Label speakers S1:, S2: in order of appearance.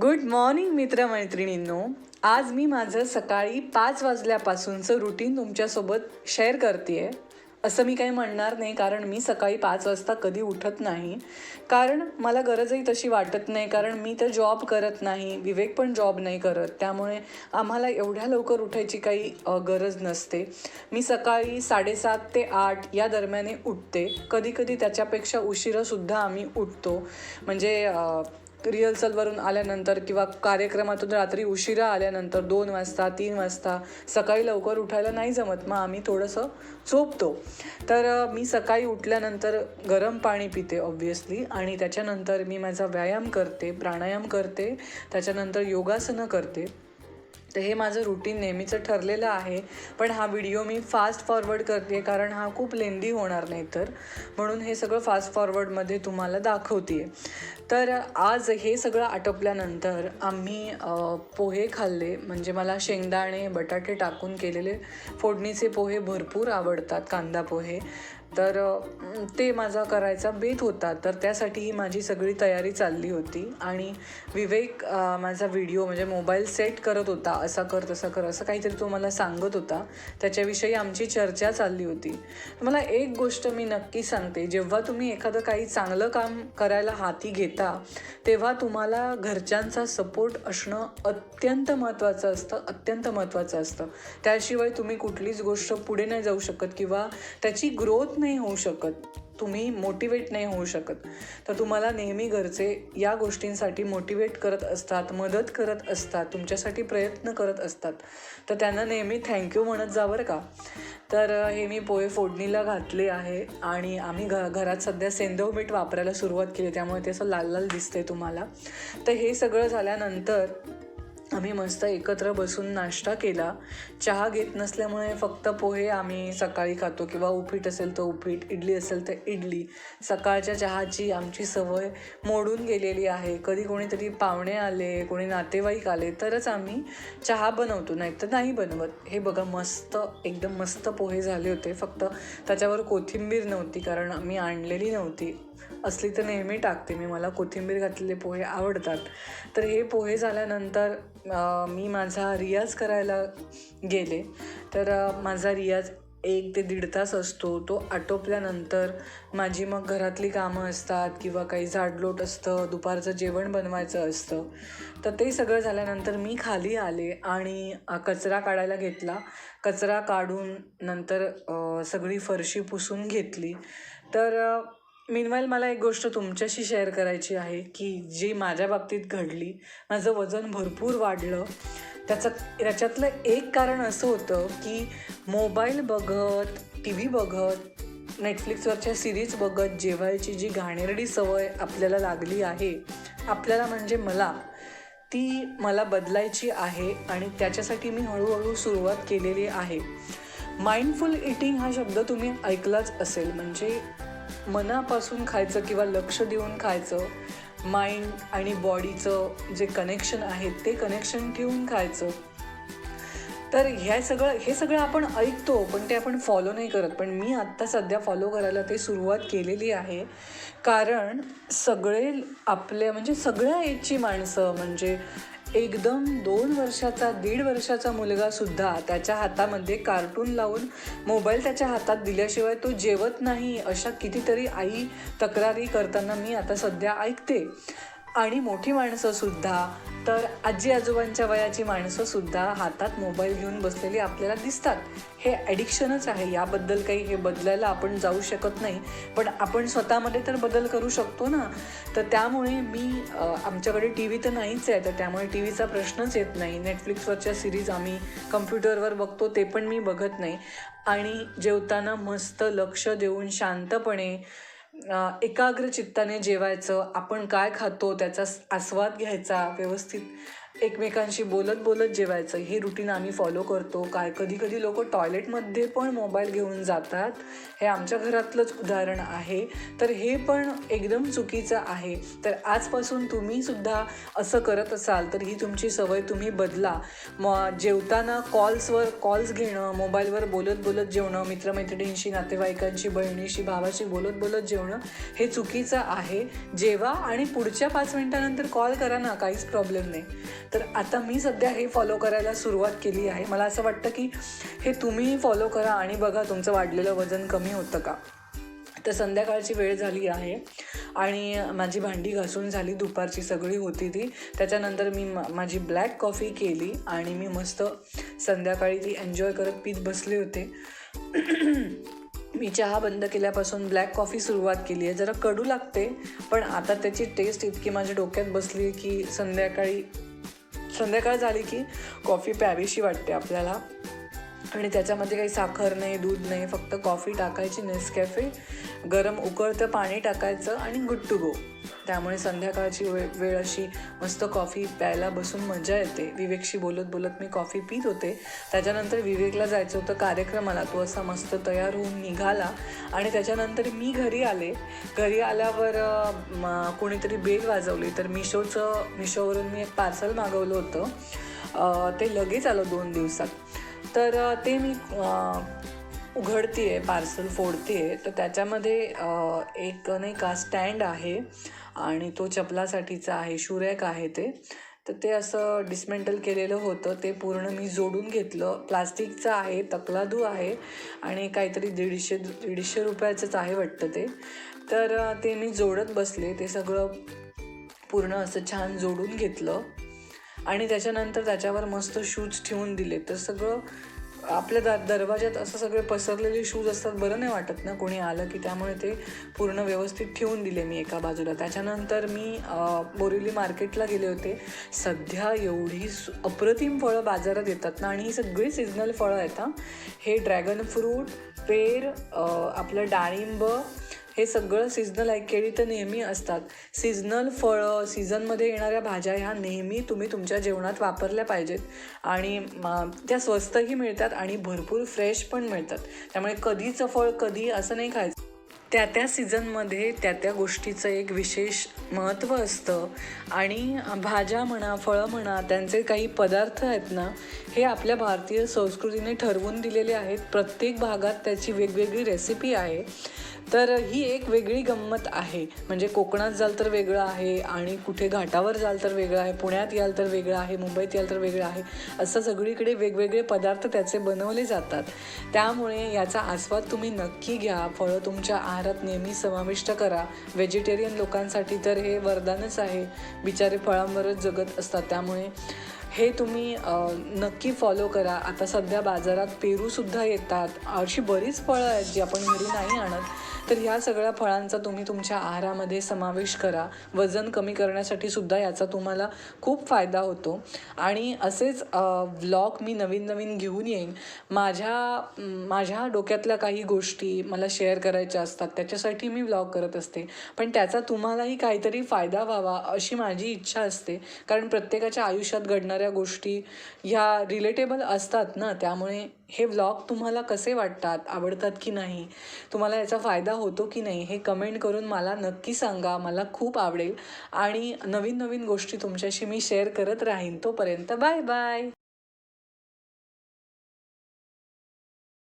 S1: Good morning मित्रमैत्रिणींनो. आज मी माझं सकाळी पाच वाजल्यापासूनचं रुटीन तुमच्यासोबत शेअर करते असं मी काही म्हणणार नाही कारण मी सकाळी पाच वाजता कधी उठत नाही. कारण मला गरजही तशी वाटत नाही कारण मी तर जॉब करत नाही विवेक पण जॉब नाही करत. त्यामुळे आम्हाला एवढ्या लवकर उठायची काही गरज नसते. मी सकाळी साडेसात ते आठ या दरम्याने उठते. कधीकधी त्याच्यापेक्षा उशिरासुद्धा आम्ही उठतो. म्हणजे रिहर्सलवरून आल्यानंतर किंवा कार्यक्रमातून रात्री उशिरा आल्यानंतर दोन वाजता तीन वाजता सकाळी लवकर उठायला नाही जमत. मग आम्ही थोडंसं झोपतो. तर मी सकाळी उठल्यानंतर गरम पाणी पिते ऑब्व्हियसली आणि त्याच्यानंतर मी माझा व्यायाम करते प्राणायाम करते. त्याच्यानंतर योगासनं करते. तर हे माझं रुटीन नेहमीचं ठरलेलं आहे. पण हा व्हिडिओ मी फास्ट फॉरवर्ड करते कारण हा खूप लेंदी होणार नाही तर. म्हणून हे सगळं फास्ट फॉरवर्डमध्ये तुम्हाला दाखवते तर आज हे सगळं आटोपल्यानंतर आम्ही पोहे खाल्ले. म्हणजे मला शेंगदाणे बटाटे टाकून केलेले. फोडणीचे पोहे भरपूर आवडतात कांदा पोहे. तर ते माझा करायचा बेत होता. तर त्यासाठी ही माझी सगळी तयारी चालली होती. आणि विवेक माझा व्हिडिओ म्हणजे मोबाईल सेट करत होता. असा कर तसा कर असं काहीतरी तो मला सांगत होता. त्याच्याविषयी आमची चर्चा चालली होती. मला एक गोष्ट मी नक्की सांगते. जेव्हा तुम्ही एखादं काही चांगलं काम करायला हाती घेता तेव्हा तुम्हाला घरच्यांचा सपोर्ट असणं अत्यंत महत्त्वाचं असतं अत्यंत महत्त्वाचं असतं. त्याशिवाय तुम्ही कुठलीच गोष्ट पुढे नाही जाऊ शकत किंवा त्याची ग्रोथ नाही होऊ शकत. तुम्ही मोटिवेट नाही होऊ शकत. तर तुम्हाला नेहमी घरचे या गोष्टींसाठी मोटिवेट करत असतात मदत करत असतात तुमच्यासाठी प्रयत्न करत असतात. तर त्यांना नेहमी थँक्यू म्हणत जा बरं का. तर हे मी पोहे फोडणीला घातले आहे आणि आम्ही घ घरात सध्या सेंधव मीठ वापरायला सुरुवात केली. त्यामुळे ते असं लाल लाल दिसते तुम्हाला. तर हे सगळं झाल्यानंतर आम्ही मस्त एकत्र बसून नाश्ता केला. चहा घेत नसल्यामुळे फक्त पोहे आम्ही सकाळी खातो किंवा उपीट असेल तर उपीट इडली असेल तर इडली. सकाळच्या चहाची आमची सवय मोडून गेलेली आहे. कधी कोणीतरी पाहुणे आले कोणी नातेवाईक आले तरच आम्ही चहा बनवतो. नाही तर नाही बनवत. हे बघा मस्त एकदम मस्त पोहे झाले होते. फक्त त्याच्यावर कोथिंबीर नव्हती कारण आम्ही आणलेली नव्हती. असली तर नेहमी टाकते मी. मला कोथिंबीर घातलेले पोहे आवडतात. तर हे पोहे झाल्यानंतर मी माझा रियाज करायला गेले. तर माझा रियाज एक ते दीड तास असतो. तो आटोपल्यानंतर माझी मग घरातली कामं असतात किंवा काही झाडलोट असतं दुपारचं जेवण बनवायचं असतं. तर ते सगळं झाल्यानंतर मी खाली आले आणि कचरा काढायला घेतला. कचरा काढून नंतर सगळी फरशी पुसून घेतली. तर मिनवाईल मला एक गोष्ट तुमच्याशी शेअर करायची आहे की जी माझ्या बाबतीत घडली. माझं वजन भरपूर वाढलं. त्याचं त्याच्यातलं एक कारण असं होतं की मोबाईल बघत टी व्ही बघत नेटफ्लिक्सवरच्या सिरीज बघत जेवायची जी घाणेरडी सवय आपल्याला लागली आहे आपल्याला म्हणजे मला ती मला बदलायची आहे आणि त्याच्यासाठी मी हळूहळू सुरुवात केलेली आहे. माइंडफुल इटिंग हा शब्द तुम्ही ऐकलाच असेल. म्हणजे मनापासून खायचं किंवा लक्ष देऊन खायचं माइंड आणि बॉडीचं जे कनेक्शन आहे ते कनेक्शन ठेवून खायचं. तर ह्या सगळं हे सगळं आपण ऐकतो पण ते आपण फॉलो नाही करत. पण मी आत्ता सध्या फॉलो करायला ते सुरुवात केलेली आहे. कारण सगळे आपल्या म्हणजे सगळ्या एजची माणसं म्हणजे एकदम दोन वर्षाचा दीड वर्षाचा मुलगासुद्धा त्याच्या हातामध्ये कार्टून लावून मोबाईल त्याच्या हातात दिल्याशिवाय तो जेवत नाही अशा कितीतरी आई तक्रारी करताना मी आता सध्या ऐकते. आणि मोठी माणसंसुद्धा तर आजी आजोबांच्या वयाची माणसंसुद्धा हातात मोबाईल घेऊन बसलेली आपल्याला दिसतात. हे ॲडिक्शनच आहे. याबद्दल काही हे बदलायला आपण जाऊ शकत नाही. पण आपण स्वतःमध्ये तर बदल करू शकतो ना. तर त्यामुळे मी आमच्याकडे टी व्ही तर नाहीच आहे. तर त्यामुळे टी व्हीचा प्रश्नच येत नाही. नेटफ्लिक्सवरच्या सिरीज आम्ही कम्प्युटरवर बघतो ते पण मी बघत नाही. आणि जेवताना मस्त लक्ष देऊन शांतपणे एकाग्र चित्ताने जेवायचं आपण काय खातो त्याचा आस्वाद घ्यायचा व्यवस्थित. एकमेकांशी बोलत बोलत जेवायचं. हे रुटीन आम्ही फॉलो करतो. काय कधी कधी लोक टॉयलेटमध्ये पण मोबाईल घेऊन जातात. हे आमच्या घरातलंच उदाहरण आहे. तर हे पण एकदम चुकीचं आहे. तर आजपासून तुम्ही सुद्धा असं करत असाल तर ही तुमची सवय तुम्ही बदला. मग जेवताना कॉल्सवर कॉल्स घेणं मोबाईलवर बोलत बोलत जेवणं मित्रमैत्रिणींशी नातेवाईकांशी बहिणीशी भावाशी बोलत बोलत जेवणं हे चुकीचं आहे. जेवा आणि पुढच्या पाच मिनिटानंतर कॉल करा ना काहीच प्रॉब्लेम नाही. तर आता मी सध्या हे फॉलो करायला सुरुवात केली आहे. मला असं वाटतं की हे तुम्ही फॉलो करा आणि बघा तुमचं वाढलेलं वजन कमी होतं का. तर संध्याकाळची वेळ झाली आहे आणि माझी भांडी घासून झाली दुपारची सगळी होती ती. त्याच्यानंतर मी मा माझी ब्लॅक कॉफी केली आणि मी मस्त संध्याकाळी ती एन्जॉय करत पीत बसले होते. मी चहा बंद केल्यापासून ब्लॅक कॉफी सुरुवात केली आहे. जरा कडू लागते पण आता त्याची टेस्ट इतकी माझ्या डोक्यात बसली आहे की संध्याकाळी संध्याकाळ झाली की कॉफी प्यावीशी वाटते आपल्याला. आणि त्याच्यामध्ये काही साखर नाही दूध नाही फक्त कॉफी टाकायची नेसकॅफे गरम उकळतं पाणी टाकायचं आणि गुड टू गो त्यामुळे संध्याकाळची वेळ वेळ अशी मस्त कॉफी प्यायला बसून मजा येते. विवेकशी बोलत बोलत मी कॉफी पित होते. त्याच्यानंतर विवेकला जायचं होतं कार्यक्रमाला. तो असा मस्त तयार होऊन निघाला. आणि त्याच्यानंतर मी घरी आले. घरी आल्यावर म, कोणीतरी बेल वाजवली. तर मिशोचं मिशोवरून मी एक पार्सल मागवलं होतं. ते लगेच आलं दोन दिवसात. तर ते मी उघडते आहे पार्सल फोडते आहे तर त्याच्यामध्ये एक नाही का स्टँड आहे आणि तो चपलासाठीचा आहे शुरॅक आहे ते. तर ते असं डिस्मेंटल केलेलं होतं. ते पूर्ण मी जोडून घेतलं. प्लास्टिकचं आहे तकलादू आहे आणि काहीतरी दीडशे दीडशे रुपयाचंच आहे वाटतं ते. तर ते मी जोडत बसले. ते सगळं पूर्ण असं छान जोडून घेतलं. आणि त्याच्यानंतर त्याच्यावर मस्त शूज ठेवून दिले. तर सगळं आपल्या दा दरवाज्यात असं सगळे पसरलेले शूज असतात बरं नाही वाटत ना कोणी आलं की त्यामुळे ते पूर्ण व्यवस्थित ठेवून दिले मी एका बाजूला. त्याच्यानंतर मी बोरिवली मार्केटला गेले होते. सध्या एवढी सु- अप्रतिम फळं बाजारात येतात ना आणि ही सगळी सिजनल फळं आहेत हे. ड्रॅगन फ्रूट पेर आपलं डाळिंब हे सगळं सिजनल आहे. केळी तर नेहमी असतात. सिजनल फळं सीझनमध्ये येणाऱ्या भाज्या ह्या नेहमी तुम्ही तुमच्या जेवणात वापरल्या पाहिजेत. आणि त्या स्वस्तही मिळतात आणि भरपूर फ्रेश पण मिळतात. त्यामुळे कधीचं फळ कधी असं नाही खायचं. त्या त्या सीझनमध्ये त्या त्या गोष्टीचं एक विशेष महत्त्व असतं. आणि भाज्या म्हणा फळं म्हणा त्यांचे काही पदार्थ आहेत ना हे आपल्या भारतीय संस्कृतीने ठरवून दिलेले आहेत. प्रत्येक भागात त्याची वेगवेगळी रेसिपी आहे. तर ही एक वेगळी गंमत आहे. म्हणजे कोकणात जाल तर वेगळं आहे आणि कुठे घाटावर जाल तर वेगळं आहे पुण्यात याल तर वेगळं आहे मुंबईत याल तर वेगळं आहे असं सगळीकडे वेगवेगळे पदार्थ त्याचे बनवले जातात. त्यामुळे याचा आस्वाद तुम्ही नक्की घ्या. फळं तुमच्या आहारात नेहमी समाविष्ट करा. व्हेजिटेरियन लोकांसाठी तर हे वरदानच आहे. बिचारे फळांवरच जगत असतात. त्यामुळे हे तुम्ही नक्की फॉलो करा. आता सध्या बाजारात पेरूसुद्धा येतात. अशी बरीच फळं आहेत जी आपण घरी नाही आणत. तर ह्या सगळ्या फळांचा तुम्ही तुमच्या आहारामध्ये समावेश करा. वजन कमी करण्यासाठी सुद्धा याचा तुम्हाला खूप फायदा होतो. आणि असेच व्लॉग मी नवीन नवीन घेऊन येईन. माझ्या माझ्या डोक्यातल्या काही गोष्टी मला शेअर करायच्या असतात. त्याच्यासाठी मी व्लॉग करत असते. पण त्याचा तुम्हालाही काहीतरी फायदा व्हावा अशी माझी इच्छा असते. कारण प्रत्येकाच्या आयुष्यात घडणाऱ्या गोष्टी ह्या रिलेटेबल असतात ना. त्यामुळे हे व्लॉग तुम्हाला कसे वाटतात? आवडतात की नाही? तुम्हाला याचा फायदा होतो की नाही? हे कमेंट करून मला नक्की सांगा. मला खूप आवडेल. आणि नवीन नवीन गोष्टी तुमच्याशी मी शेअर करत राहीन तोपर्यंत बाय बाय